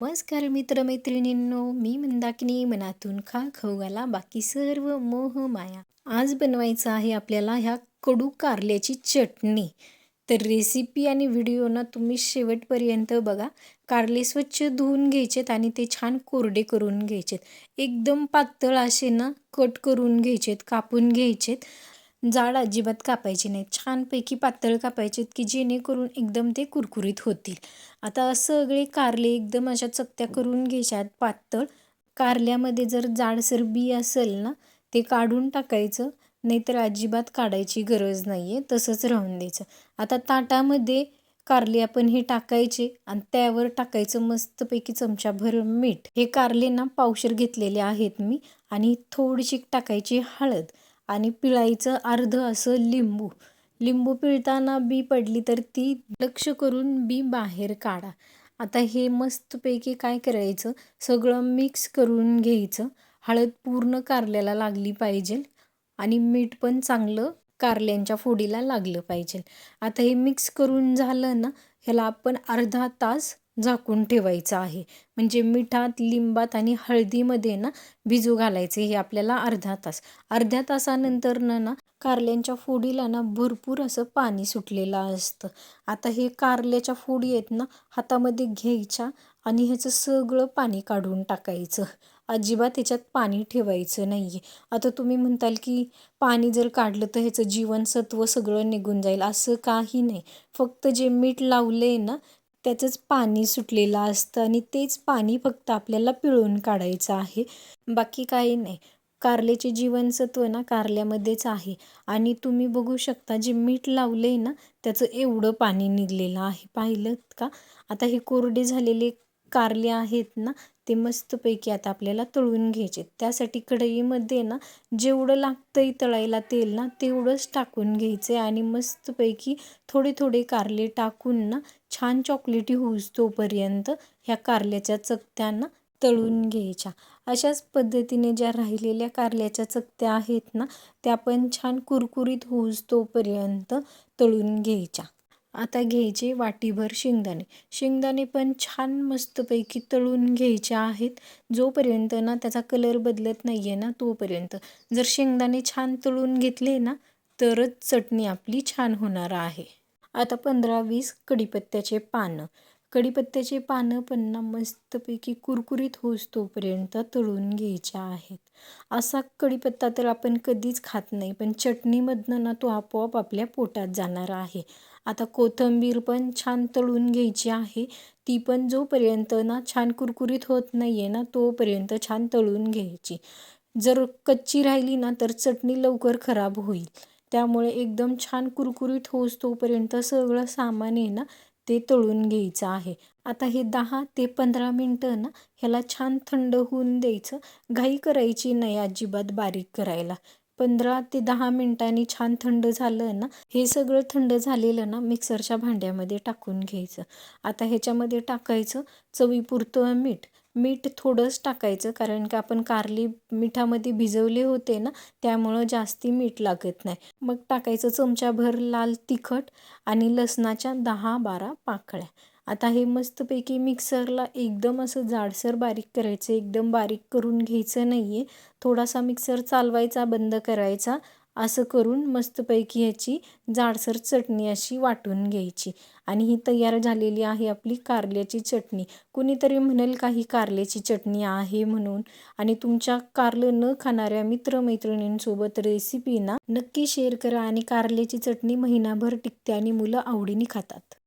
नमस्कार मित्रमैत्रिणींनो मी मंदाकिनी मनातून खा खाऊ बाकी सर्व मोह माया. आज बनवायचं आहे आपल्याला ह्या कडू कारल्याची चटणी. तर रेसिपी आणि व्हिडिओ ना तुम्ही शेवटपर्यंत बघा. कारले स्वच्छ धुवून घ्यायचेत आणि ते छान कोरडे करून घ्यायचेत. एकदम पातळ असे ना कट करून घ्यायचेत कापून घ्यायचेत. जाड अजिबात कापायचे नाहीत. छानपैकी पातळ कापायचे की जेणेकरून एकदम ते कुरकुरीत होतील. आता सगळे कारले एकदम अशा चकत्या करून घ्यायच्यात पातळ. कारल्यामध्ये जर जाडसर बी असेल ना ते काढून टाकायचं. नाहीतर अजिबात काढायची गरज नाही आहे तसंच राहून द्यायचं. आता ताटामध्ये कारले आपण हे टाकायचे आणि त्यावर टाकायचं मस्तपैकी चमचाभर मीठ. हे कारले ना पावशर घेतलेले आहेत मी. आणि थोडीशी टाकायची हळद. आणि पिळायचं अर्ध असं लिंबू. लिंबू पिळताना बी पडली तर ती लक्ष करून बी बाहेर काढा. आता हे मस्तपैकी काय करायचं? सगळं मिक्स करून घ्यायचं. हळद पूर्ण कारल्याला लागली पाहिजे आणि मीठ पण चांगलं कारल्यांच्या फोडीला लागलं पाहिजे आता हे मिक्स करून झालं ना ह्याला आपण अर्धा तास झाकून ठेवायचं आहे. म्हणजे मिठात लिंबात आणि हळदीमध्ये ना भिजू घालायचे हे आपल्याला अर्धा तास. अर्ध्या तासानंतर ना कारल्यांच्या फोडीला ना भरपूर असं पाणी सुटलेलं असतं. आता हे कारल्याच्या फोडी आहेत ना हातामध्ये घ्यायच्या आणि ह्याचं सगळं पाणी काढून टाकायचं. अजिबात ह्याच्यात पाणी ठेवायचं नाही आहे आता तुम्ही म्हणताल की पाणी जर काढलं तर ह्याचं जीवनसत्व सगळं निघून जाईल. असं काही नाही. फक्त जे मीठ लावलं आहे ना त्याचंच पाणी सुटलेलं असतं आणि तेच पाणी फक्त आपल्याला पिळून काढायचं आहे. बाकी काही नाही. कारल्याचे जीवनसत्व ना कारल्यामध्येच आहे. आणि तुम्ही बघू शकता जे मीठ लावलं आहे ना त्याचं एवढं पाणी निघलेलं आहे. पाहिलं का? आता हे कोरडे झालेले कारले आहेत ना ते मस्तपैकी आता आपल्याला तळून घ्यायचे. त्यासाठी कढईमध्ये ना जेवढं लागतं आहे तळायला तेल ना तेवढंच टाकून घ्यायचं आहे आणि मस्तपैकी थोडे थोडे कारले टाकून ना छान चॉकलेटी होऊस तोपर्यंत ह्या कारल्याच्या चकत्यांना तळून घ्यायच्या. अशाच पद्धतीने ज्या राहिलेल्या कारल्याच्या चकत्या आहेत ना त्या पण छान कुरकुरीत होऊस तोपर्यंत तळून घ्यायच्या. आता घ्यायचे वाटीभर शेंगदाणे. शेंगदाणे पण छान मस्तपैकी तळून घ्यायचे आहेत. जोपर्यंत ना त्याचा कलर बदलत नाही आहे ना तोपर्यंत. जर शेंगदाणे छान तळून घेतले ना तरच चटणी आपली छान होणार आहे. आता पंधरा वीस कडीपत्त्याचे पानं. कढीपत्त्याचे पानं पण मस्तपैकी कुरकुरीत होस तोपर्यंत तळून घ्यायच्या आहेत. असा कढीपत्ता तर आपण कधीच खात नाही पण चटणीमधनं ना तो आपोआप आपल्या पोटात जाणार आहे. आता कोथिंबीर पण छान तळून घ्यायची आहे. ती पण जोपर्यंत ना छान कुरकुरीत होत नाही आहे ना तोपर्यंत छान तळून घ्यायची. जर कच्ची राहिली ना तर चटणी लवकर खराब होईल. त्यामुळे एकदम छान कुरकुरीत होस तोपर्यंत सगळं सामान आहे ना ते तळून घ्यायचं आहे. आता हे दहा ते पंधरा मिनटं ना ह्याला छान थंड होऊन द्यायचं. घाई करायची नाही अजिबात बारीक करायला. पंधरा ते दहा मिनटांनी छान थंड झालं ना हे सगळं थंड झालेलं ना मिक्सरच्या भांड्यामध्ये टाकून घ्यायचं. आता ह्याच्यामध्ये टाकायचं चवीपुरतं मीठ. मीठ थोडंच टाकायचं कारण का आपण कारली मिठामध्ये भिजवले होते ना त्यामुळं जास्ती मीठ लागत नाही. मग टाकायचं चमच्याभर लाल तिखट आणि लसणाच्या दहा बारा पाकळ्या. आता हे मस्तपैकी मिक्सरला एकदम असं जाडसर बारीक करायचं एकदम बारीक करून घ्यायचं नाही आहे थोडासा मिक्सर चालवायचा बंद करायचा असं करून मस्तपैकी ह्याची जाडसर चटणी अशी वाटून घ्यायची. आणि ही तयार झालेली आहे आपली कारल्याची चटणी. कुणीतरी म्हणेल काही कारल्याची चटणी आहे म्हणून? आणि तुमच्या कारलं न खाणाऱ्या मित्रमैत्रिणींसोबत रेसिपी ना नक्की शेअर करा आणि कारल्याची चटणी महिनाभर टिकते आणि मुलं आवडीने खातात.